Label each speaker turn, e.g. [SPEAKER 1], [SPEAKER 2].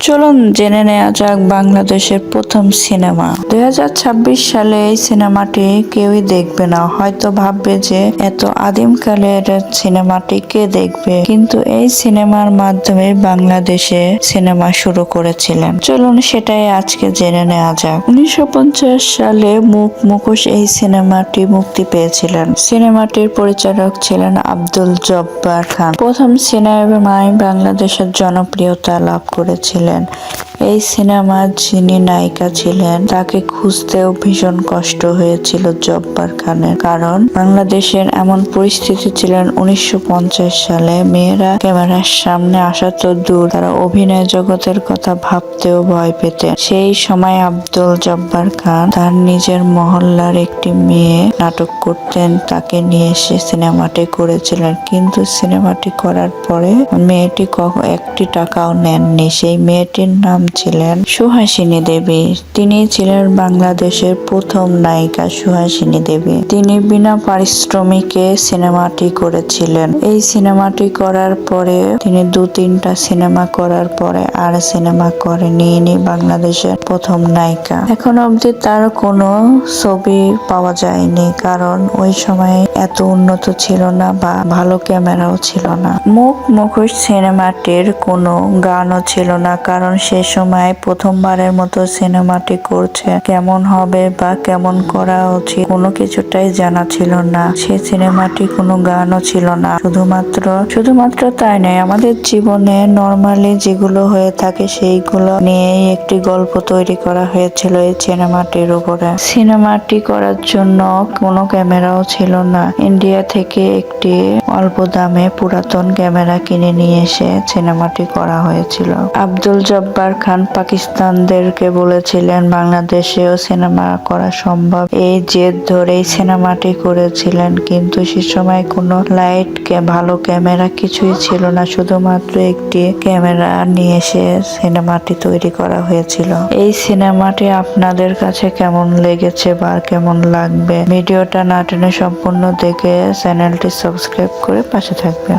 [SPEAKER 1] চলুন জেনে নেওয়া যাক বাংলাদেশের প্রথম সিনেমা। দুই হাজার ছাব্বিশ সালে এই সিনেমাটি কেউই দেখবে না। হয়তো ভাববে যে এত আদিমকালের সিনেমাটি কে দেখবে? কিন্তু এই সিনেমার মাধ্যমে বাংলাদেশে সিনেমা শুরু করেছিলেন। চলুন সেটাই আজকে জেনে নেওয়া যাক। উনিশশো পঞ্চাশ সালে মুখ মুখোশ এই সিনেমাটি মুক্তি পেয়েছিলেন। সিনেমাটির পরিচালক ছিলেন আব্দুল জব্বার খান। প্রথম সিনেমায় বাংলাদেশের জনপ্রিয়তা লাভ করেছিলেন। And. এই সিনেমার যিনি নায়িকা ছিলেন, তাকে খুঁজতেও ভীষণ কষ্ট হয়েছিল জব্বার খানের। কারণ বাংলাদেশের এমন পরিস্থিতি ছিলেন উনিশশো পঞ্চাশ সালে। মেয়েরা ক্যামেরার সামনে আসা তো দূর, তারা অভিনয় জগতের কথা ভাবতেও ভয় পেতেন। সেই সময় আব্দুল জব্বার খান তার নিজের মহল্লার একটি মেয়ে নাটক করতেন, তাকে নিয়ে এসে সিনেমাটি করেছিলেন। কিন্তু সিনেমাটি করার পরে মেয়েটি কখ- একটি টাকাও নেননি। সেই মেয়েটির নাম ছিলেন সুহাসিনী দেবী। তিনি ছিলেন বাংলাদেশের প্রথম নায়িকা সুহাসিনী দেবী। তিনি বিনা পারিশ্রমিকে সিনেমাটি করেছিলেন। এই সিনেমাটি করার পরে তিনি দু তিনটা সিনেমা করার পরে আর সিনেমা করেনি। ইনি বাংলাদেশের প্রথম নায়িকা। এখন অবধি তার কোনো ছবি পাওয়া যায়নি, কারণ ওই সময় এত উন্নত ছিল না বা ভালো ক্যামেরাও ছিল না। মুখ মুখোশ সিনেমাটির কোনো গানও ছিল না, কারণ সে সময় প্রথমবারের মতো সিনেমাটি করছে। কেমন হবে বা কেমন করা উচিত কোনো কিছুটাই জানা ছিল না। সে সিনেমাটি কোনো গানও ছিল না। শুধুমাত্র শুধুমাত্র তাই নয়, আমাদের জীবনে নর্মালি যেগুলো হয়ে থাকে সেইগুলো নিয়েই একটি গল্প তৈরি করা হয়েছিল এই সিনেমাটির উপরে। সিনেমাটি করার জন্য কোনো ক্যামেরাও ছিল না। ইন্ডিয়া থেকে একটি অল্প দামে পুরাতন ক্যামেরা কিনে নিয়ে এসে সিনেমাটি করা হয়েছিল। আব্দুল জব্বার খান পাকিস্তানদেরকে বলেছিলেন, বাংলাদেশেও সিনেমা করা সম্ভব। এই জেদ ধরেই সিনেমাটি করেছিলেন, কিন্তু সে সময় কোনো লাইট ভালো ক্যামেরা কিছুই ছিল না। শুধুমাত্র একটি ক্যামেরা নিয়ে এসে সিনেমাটি তৈরি করা হয়েছিল। এই সিনেমাটি আপনাদের কাছে কেমন লেগেছে বা কেমন লাগবে? ভিডিওটা না টেনে সম্পূর্ণ দেখে চ্যানেলটি সাবস্ক্রাইব করে পাশে থাকবেন।